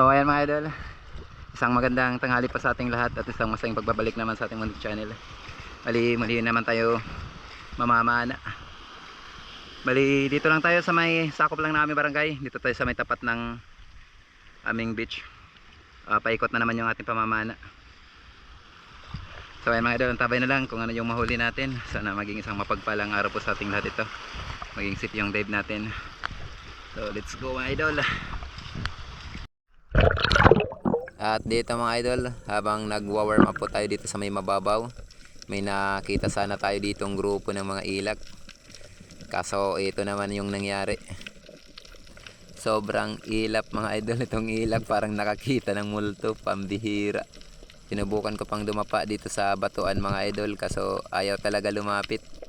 So ayan mga idol. Isang magandang tanghali pa sa ating lahat At isang masayang pagbabalik naman sa ating muntik channel. Bali muli naman tayo mamamana. Bali dito lang tayo sa may sakop lang na aming barangay. Dito tayo sa may tapat ng aming beach. Ah, Paikot na naman yung ating pamamana. So ayan mga idol, tabay na lang kung ano yung mahuli natin. Sana maging isang mapagpalang araw po sa ating lahat ito. Maging safe yung dive natin. So let's go mga idol At dito mga idol, habang nagwa-warm up po tayo dito sa may mababaw, may nakita sana tayo ditong grupo ng mga ilak. Kaso ito naman yung nangyari. Sobrang ilap mga idol itong ilak, parang nakakita ng multo, pambihira. Sinubukan ko pang dumapa dito sa batuan mga idol, kaso ayaw talaga lumapit.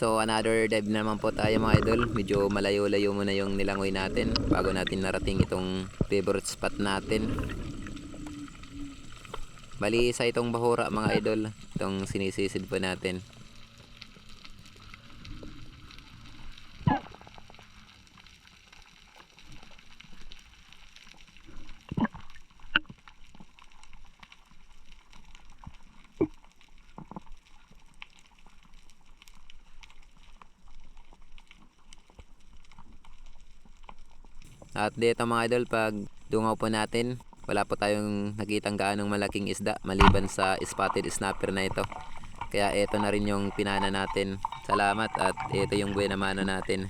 So another dive naman po tayo mga idol. Medyo malayo-layo muna yung nilangoy natin bago natin narating itong favorite spot natin. Bali sa itong bahura mga idol, itong sinisisid po natin. At dito mga idol, pag dungaw po natin, wala po tayong nakitang gaanong malaking isda maliban sa spotted snapper na ito. Kaya ito na rin yung pinana natin. Salamat at ito yung buena mano natin.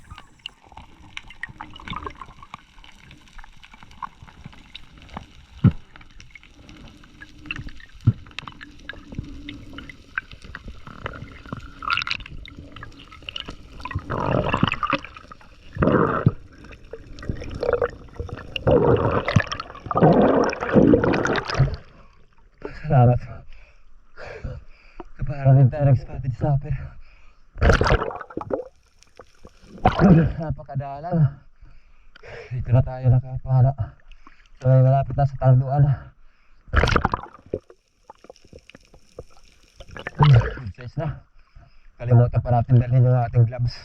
Salamat. Kaparang din snapper. Napakadalang. Dito na tayo nakapala. So malapit na sa tarduan. Good size na. Kalimutan pa natin dalhin yung ating gloves.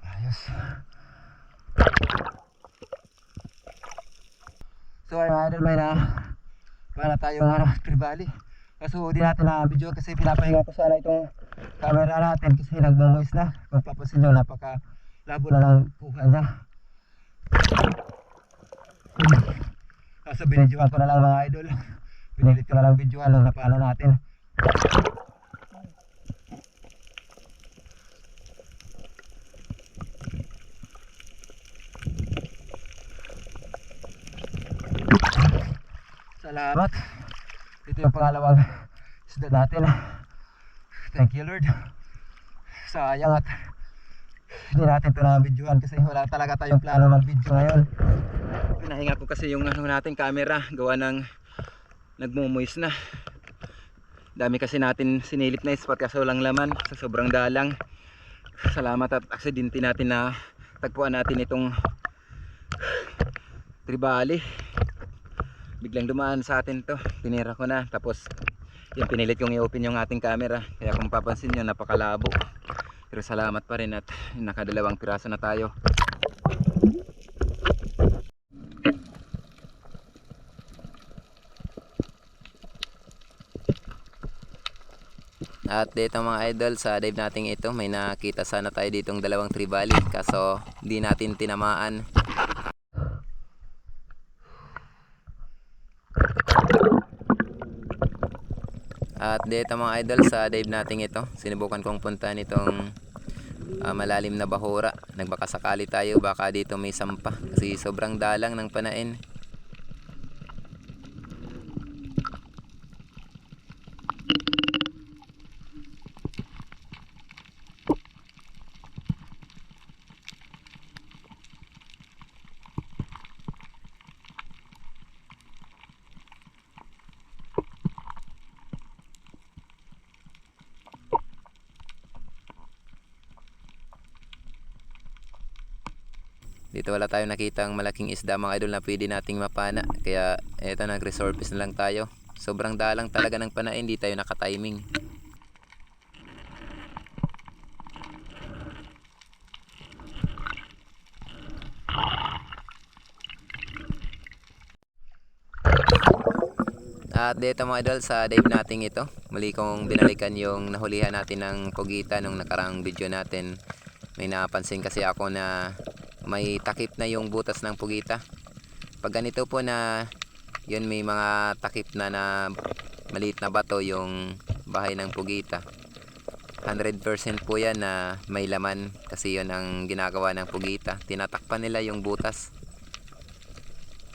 Ayos. So ay idol may na para tayong ano, tribali. Kaso di natin na video kasi pinapahinga ko sana itong camera natin kasi nagmo-moist na. Kung papansin nyo napaka labo na lang puha niya. Kaso binidyohan ko na lang mga idol. Pinilit ko na lang videohan nung napala natin. Salamat. Ito yung pangalawang isda natin. Thank you Lord. Sayang at hindi natin ito na videohan kasi wala talaga tayong plano mag video ngayon. Pinahinga ko kasi yung ano natin camera gawa ng nagmumuis na. Dami kasi natin sinilip na spot kaso walang laman sa sobrang dalang. Salamat at aksidente natin na tagpuan natin itong tribali. Biglang dumaan sa atin to. Tinira ko na tapos yung pinilit kong i-open yung ating camera. Kaya kung papansin nyo napakalabo. Pero salamat pa rin at nakadalawang piraso na tayo. At dito mga idol sa dive natin ito may nakita sana tayo ditong dalawang tribali kaso di natin tinamaan. At dito mga idol sa dive natin ito sinubukan kong puntahan itong ah, malalim na bahura. Nagbakasakali tayo baka dito may sampa kasi sobrang dalang ng panain. Dito wala tayong nakitang malaking isda mga idol na pwede nating mapana. Kaya eto nag-resurface na lang tayo. Sobrang dalang talaga ng panain, hindi tayo nakatiming. At dito mga idol sa dive natin ito, muli kong binalikan yung nahulihan natin ng pugita nung nakarang video natin. May napansin kasi ako na may takip na yung butas ng pugita. Pag ganito po na yun may mga takip na na maliit na bato yung bahay ng pugita. 100% po yan na may laman kasi yun ang ginagawa ng pugita. Tinatakpan nila yung butas.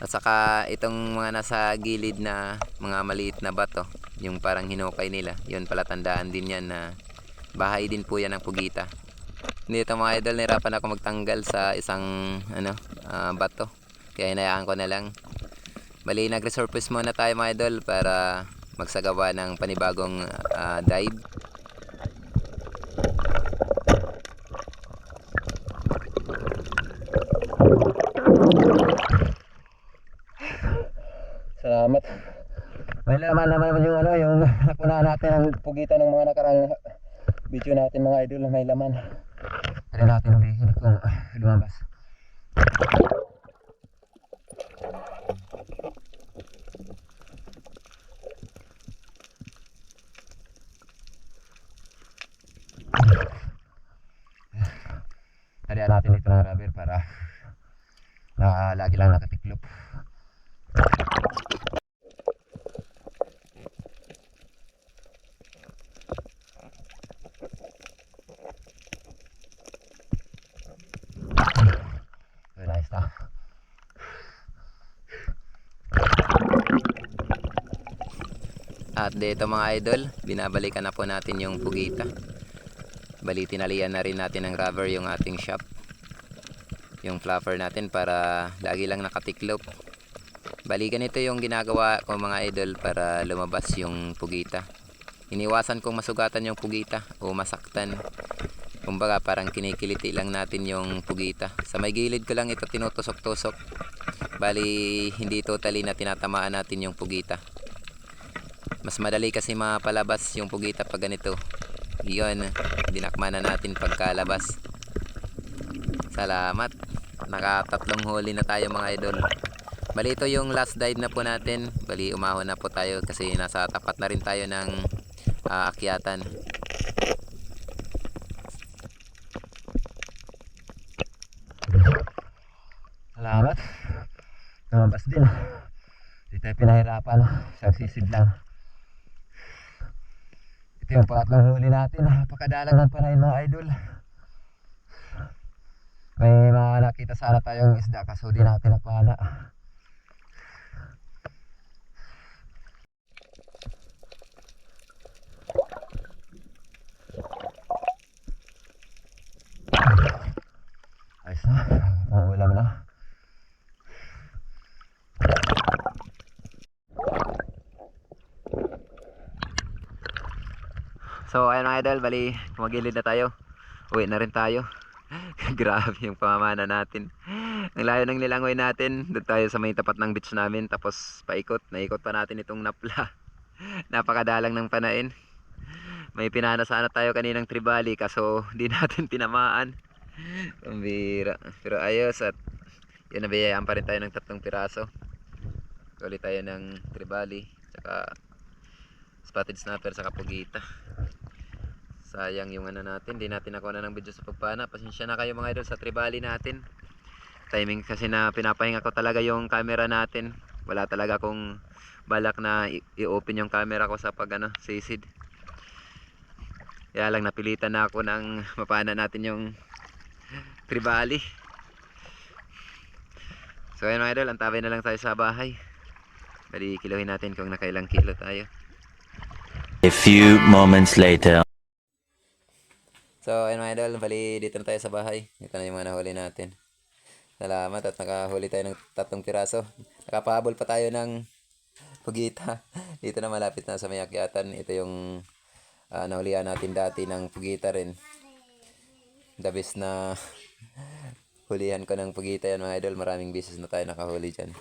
At saka itong mga nasa gilid na mga maliit na bato, yung parang hinukay nila, yun pala tandaan din yan na bahay din po yan ng pugita. Dito mga idol, nirapan ako magtanggal sa isang ano, ah, bato. Kaya hinayaan ko na lang. Bali, nag-resurface muna tayo mga idol para magsagawa ng panibagong ah, dive. Salamat. May laman naman yung ano, yung nakunahan natin ang pugitan ng mga nakarang video natin mga idol may laman. Try natin ulihin kung ah, lumabas. Tarihan natin ito ng rubber para na lagi lang nakatiklop. Dito mga idol, binabalikan na po natin yung pugita. Bali, tinalian na rin natin ng rubber yung ating shop. Yung fluffer natin para lagi lang nakatiklop. Bali, ganito yung ginagawa ko mga idol para lumabas yung pugita. Iniwasan kong masugatan yung pugita o masaktan. Kumbaga parang kinikiliti lang natin yung pugita. Sa may gilid ko lang ito tinutusok-tusok. Bali, hindi totally na tinatamaan natin yung pugita. Mas madali kasi mapalabas yung pugita pag ganito. Yun, dinakma na natin pagkalabas. Salamat. Nakatatlong huli na tayo mga idol. Bali ito yung last dive na po natin. Bali umahon na po tayo kasi nasa tapat na rin tayo ng ah, akyatan. Salamat. Lumabas din. Hindi tayo pinahirapan. Isang sisid lang. Yung pangatlong huli natin. Napakadalang ng panay mga idol. May mga nakita sana tayong isda kaso di natin napala. Ayos na. Ang ulam na. So ayun mga idol, bali kumagilid na tayo. Uwi na rin tayo. Grabe yung pamamana natin. Ang layo ng nilangoy natin. Doon tayo sa may tapat ng beach namin. Tapos paikot. Naikot pa natin itong napla. Napakadalang ng panain. May pinana sana tayo kaninang tribali kaso di natin tinamaan. Pambira. Pero ayos at yun nabiyayaan pa rin tayo ng tatlong piraso. Ulit tayo ng tribali. Tsaka spotted snapper sa kapugita. Sayang yung ano natin, di natin nakuha na ng video sa pagpana. Pasensya na kayo mga idol sa tribali natin. Timing kasi na pinapahinga ko talaga yung camera natin. Wala talaga akong balak na i-open yung camera ko sa pag ano, sisid. Kaya lang napilitan na ako ng mapana natin yung tribali. So ayun mga idol, antabay na lang tayo sa bahay. Bali, kiluhin natin kung nakailang kilo tayo. A few moments later. So, ayun mga idol, bali dito na tayo sa bahay. Ito na yung mga nahuli natin. Salamat at nakahuli tayo ng tatlong piraso. Nakapahabol pa tayo ng pugita. Dito na malapit na sa may akyatan. Ito yung ah, nahulihan natin dati ng pugita rin. The best na hulihan ko ng pugita yan mga idol. Maraming beses na tayo nakahuli dyan.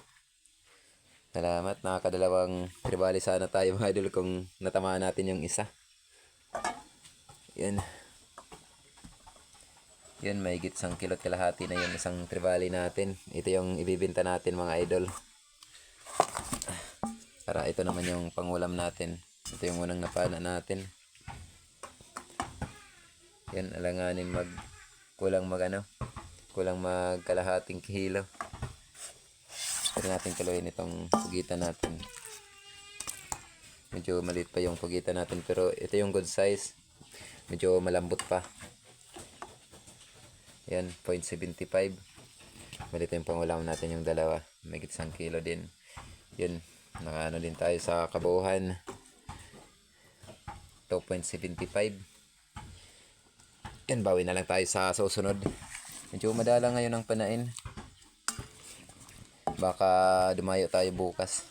Salamat. Nakakadalawang tribali sana tayo mga idol kung natamaan natin yung isa. Yan. Yun, may isang kilot kalahati na yung isang tribali natin. Ito yung ibibinta natin mga idol. Para ito naman yung pangulam natin. Ito yung unang napana natin. Yan, alanganin mag kulang mag ano, kulang mag kalahating kilo. Pwede natin kaluin itong pugitan natin. Medyo maliit pa yung pugitan natin pero ito yung good size. Medyo malambot pa. Yan, 0.75. Malito yung pangulam natin yung dalawa. May isang kilo din. Yun, nakaano din tayo sa kabuuhan. 2.75. Yan, bawi na lang tayo sa susunod. Medyo madala ngayon ang panain. Baka dumayo tayo bukas.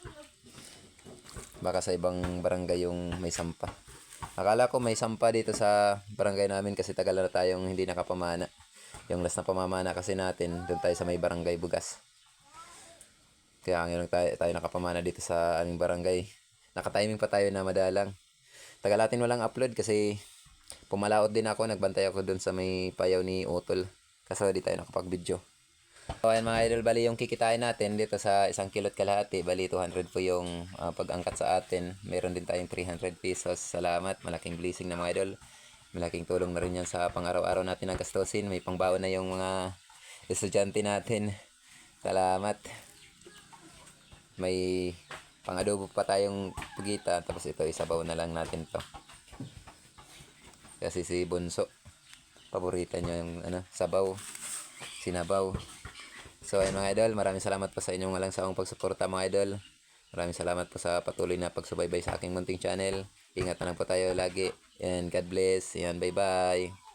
Baka sa ibang barangay yung may sampa. Akala ko may sampa dito sa barangay namin kasi tagal na tayong hindi nakapamana. Yung last na pamamana kasi natin, doon tayo sa may barangay Bugas. Kaya ngayon tayo, tayo nakapamana dito sa aming barangay. Nakatiming pa tayo na madalang. Tagal natin walang upload kasi pumalaot din ako. Nagbantay ako doon sa may payaw ni Utol. Kaso di tayo nakapag-video. So ayan mga idol, bali yung kikitain natin dito sa isang kilot kalahati, bali 200 po yung ah, pag-angkat sa atin. Meron din tayong 300 pesos. Salamat, malaking blessing na mga idol. Malaking tulong na rin yan sa pang-araw-araw natin ng gastusin. May pangbaon na yung mga estudyante natin. Salamat. May pang-adobo pa tayong pugita. Tapos ito, isabaw na lang natin to. Kasi si Bunso, paborito niya yung ano, sabaw, sinabaw. So ayun mga idol, maraming salamat po sa inyong walang sawang pagsuporta mga idol. Maraming salamat po sa patuloy na pagsubaybay sa aking munting channel. Ingat na lang po tayo lagi. And God bless. Yan, bye-bye.